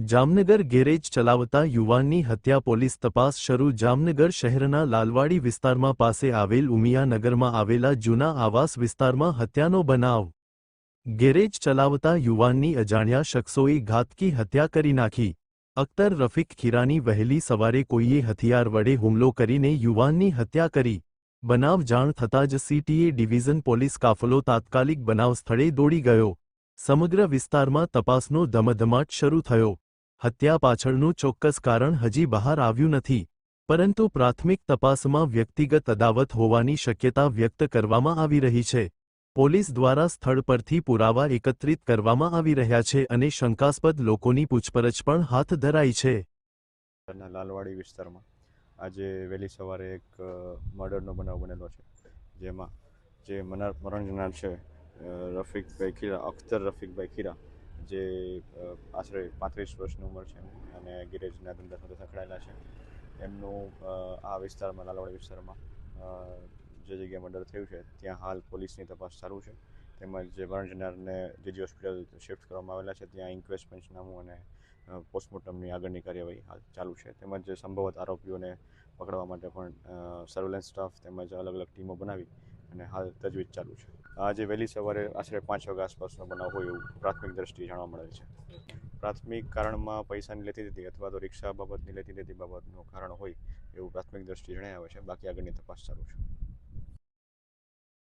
Jamnagar garage ચલાવતા યુવાનની હત્યા પોલીસ તપાસ શરૂ. જામનગર શહેરના લાલવાડી વિસ્તારમાં પાસે આવેલ ઉમિયાનગરમાં આવેલા જૂના આવાસ વિસ્તારમાં હત્યાનો બનાવ. ગેરેજ ચલાવતા યુવાનની અજાણ્યા શખ્સોએ ઘાતકી હત્યા કરી નાખી. અખ્તર રફીક ખીરાની વહેલી સવારે કોઈએ હથિયાર વડે હુમલો કરીને યુવાનની હત્યા કરી. બનાવ જાણ થતાં જ સીટીએ ડિવિઝન પોલીસ કાફલો તાત્કાલિક બનાવ સ્થળે દોડી ગયો. સમગ્ર વિસ્તારમાં તપાસનો ધમધમાટ શરૂ થયો. હત્યા પાછળનું ચોક્કસ કારણ હજી બહાર આવ્યું નથી, પરંતુ પ્રાથમિક તપાસમાં વ્યક્તિગત અદાવત હોવાની શક્યતા વ્યક્ત કરવામાં આવી રહી છે. પોલીસ દ્વારા સ્થળ પરથી પુરાવા એકત્રિત કરવામાં આવી રહ્યા છે અને શંકાસ્પદ લોકોની પૂછપરછ પણ હાથ ધરાઈ છે. લાલવાડી વિસ્તારમાં આજે વહેલી સવારે એક મર્ડરનો બનાવ બનેલો છે, જેમાં જે મરણ જનાર છે રફીકભાઈ ખીરા, અખ્તર રફીકભાઈ ખીરા જે આશરે પાંત્રીસ વર્ષની ઉંમર છે અને ગેરેજના ધંધા સાથે સંકળાયેલા છે. એમનું આ વિસ્તારમાં, લાલવાડી વિસ્તારમાં જે જગ્યાએ મર્ડર થયું છે, ત્યાં હાલ પોલીસની તપાસ ચાલુ છે. તેમજ જે મરણ જનારને જીજી હોસ્પિટલ શિફ્ટ કરવામાં આવેલા છે, ત્યાં ઇન્ક્વેસ્ટ પંચનામું અને પોસ્ટમોર્ટમની આગળની કાર્યવાહી હાલ ચાલુ છે. તેમજ સંભવત આરોપીઓને પકડવા માટે પણ સર્વેલન્સ સ્ટાફ તેમજ અલગ અલગ ટીમો બનાવી અને હાલ તજવીજ ચાલુ છે. આજે વહેલી સવારે આશરે પાંચ વાગ્યા આસપાસનો બનાવ હોય એવું પ્રાથમિક દ્રષ્ટિએ જાણવા મળે છે. પ્રાથમિક કારણમાં પૈસાની લેતી દીધી અથવા તો રિક્ષા બાબતની લેતી દેતી બાબતનું કારણ હોય એવું પ્રાથમિક દ્રષ્ટિએ જણાય આવે છે. બાકી આગળની તપાસ ચાલુ છે.